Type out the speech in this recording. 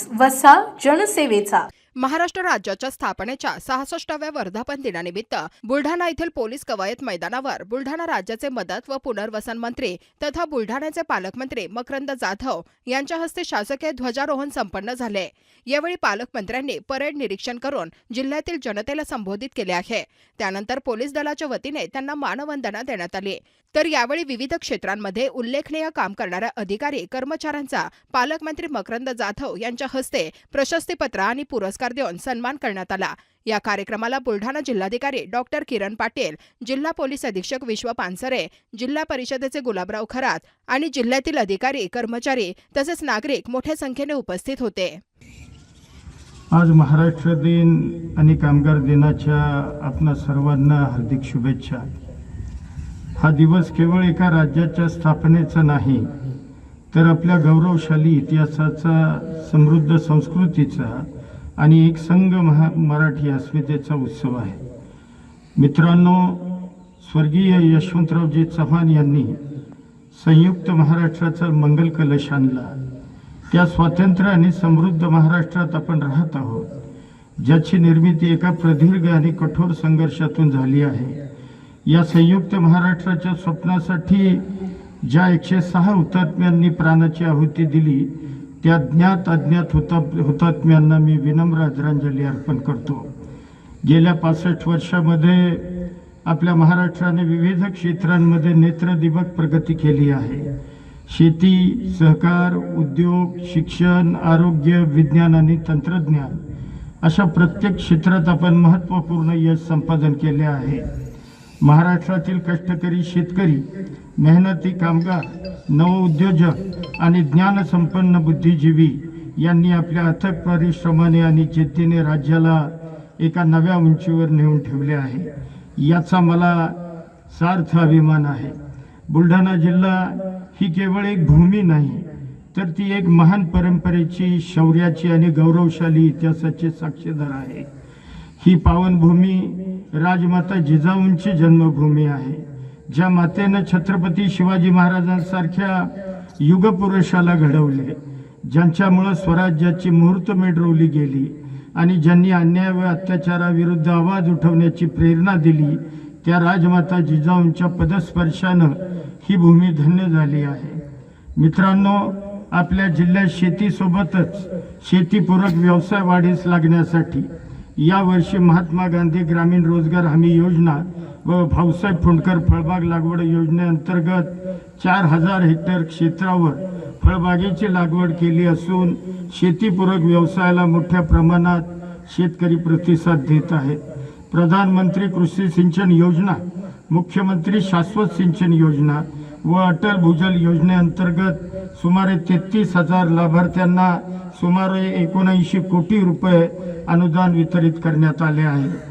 News वसा जनसेवेचा. महाराष्ट्र राज्याच्या स्थापनेच्या सहासष्टाव्या वर्धापन दिनानिमित्त बुलढाणा येथील पोलीस कवायत मैदानावर बुलढाणा राज्याचे मदत व पुनर्वसन मंत्री तथा बुलढाण्याचे पालकमंत्री मकरंद जाधव यांच्या हस्ते शासकीय ध्वजारोहण संपन्न झाले. यावेळी पालकमंत्र्यांनी परेड निरीक्षण करून जिल्ह्यातील जनतेला संबोधित केले आहे. त्यानंतर पोलीस दलाच्या वतीने त्यांना मानवंदना देण्यात आली. तर यावेळी विविध क्षेत्रांमध्ये उल्लेखनीय काम करणाऱ्या अधिकारी कर्मचाऱ्यांचा पालकमंत्री मकरंद जाधव यांच्या हस्ते प्रशस्तीपत्र आणि पुरस्कार देऊन सन्मान करण्यात आला. या कार्यक्रमाला बुलढाणा जिल्हाधिकारी डॉक्टर किरण पाटील जिल्हा पोलीस अधीक्षक विश्व पानसरे जिल्हा परिषदेचे गुलाबराव खरात आणि जिल्ह्यातील अधिकारी कर्मचारी तसेच नागरिक मोठ्या संख्येने उपस्थित होते. आज महाराष्ट्र दिन आणि कामगार दिनाच्या आपणा सर्वांना हार्दिक शुभेच्छा. हा दिवस केवळ एका राज्याच्या स्थापनेचा नाही तर आपल्या गौरवशाली इतिहासाचा समृद्ध संस्कृतीचा आणि एक संघ महा मराठी अस्मितेचा उत्सव आहे. मित्रांनो स्वर्गीय यशवंतरावजी चव्हाण यांनी संयुक्त महाराष्ट्राचा मंगल कलश आणला. त्या स्वातंत्र्य आणि समृद्ध महाराष्ट्रात आपण राहत आहोत ज्याची निर्मिती एका प्रदीर्घ आणि कठोर संघर्षातून झाली आहे. या संयुक्त महाराष्ट्राच्या स्वप्नासाठी ज्या एकशे सहा हुतात्म्यांनी प्राणाची आहुती दिली त्या ज्ञात अज्ञात हुता हुतात्म्यांना मी विनम्र आदरांजली अर्पण करतो. गेल्या पासष्ट वर्षामध्ये आपल्या महाराष्ट्राने विविध क्षेत्रांमध्ये नेत्रदिबक प्रगती केली आहे. शेती सहकार उद्योग शिक्षण आरोग्य विज्ञान आणि तंत्रज्ञान अशा प्रत्येक क्षेत्रात आपण महत्त्वपूर्ण यश संपादन केले आहे. महाराष्ट्रातील कष्टकरी शेतकरी मेहनती कामगार नवउद्योजक आणि ज्ञानसंपन्न बुद्धिजीवी यांनी आपल्या अथक परिश्रमाने आणि जिद्दीने राज्याला एका नव्या उंचीवर नेऊन ठेवले आहे. याचा मला सार्थ अभिमान आहे. बुलढाणा जिल्हा ही केवळ एक भूमी नाही तर ती एक महान परंपरेची शौर्याची आणि गौरवशाली इतिहासाची साक्षीदार आहे. ही पावनभूमी राजमाता जिजाऊंची जन्मभूमी आहे. ज्या मातेनं छत्रपती शिवाजी महाराजांसारख्या युगपुरुषाला घडवले ज्यांच्यामुळं स्वराज्याची मुहूर्त मिळवली गेली आणि ज्यांनी अन्याय व अत्याचाराविरुद्ध आवाज उठवण्याची प्रेरणा दिली त्या राजमाता जिजाऊंच्या पदस्पर्शानं ही भूमी धन्य झाली आहे. मित्रांनो आपल्या जिल्ह्यात शेतीसोबतच शेतीपूरक व्यवसाय वाढीस लागण्यासाठी यावर्षी महात्मा गांधी ग्रामीण रोजगार हमी योजना व भाऊसाहेब फुंडकर फळबाग लागवड योजनेअंतर्गत चार हजार हेक्टर क्षेत्रावर फळबागेची लागवड केली असून शेतीपूरक व्यवसायाला मोठ्या प्रमाणात शेतकरी प्रतिसाद देत आहेत. प्रधानमंत्री कृषी सिंचन योजना मुख्यमंत्री शाश्वत सिंचन योजना व अटल भूजल योजनेअंतर्गत सुमारे तेहतीस हजार लाभार्थ्यांना सुमारे एकोणऐंशी कोटी रुपये अनुदान वितरित करण्यात आले आहे.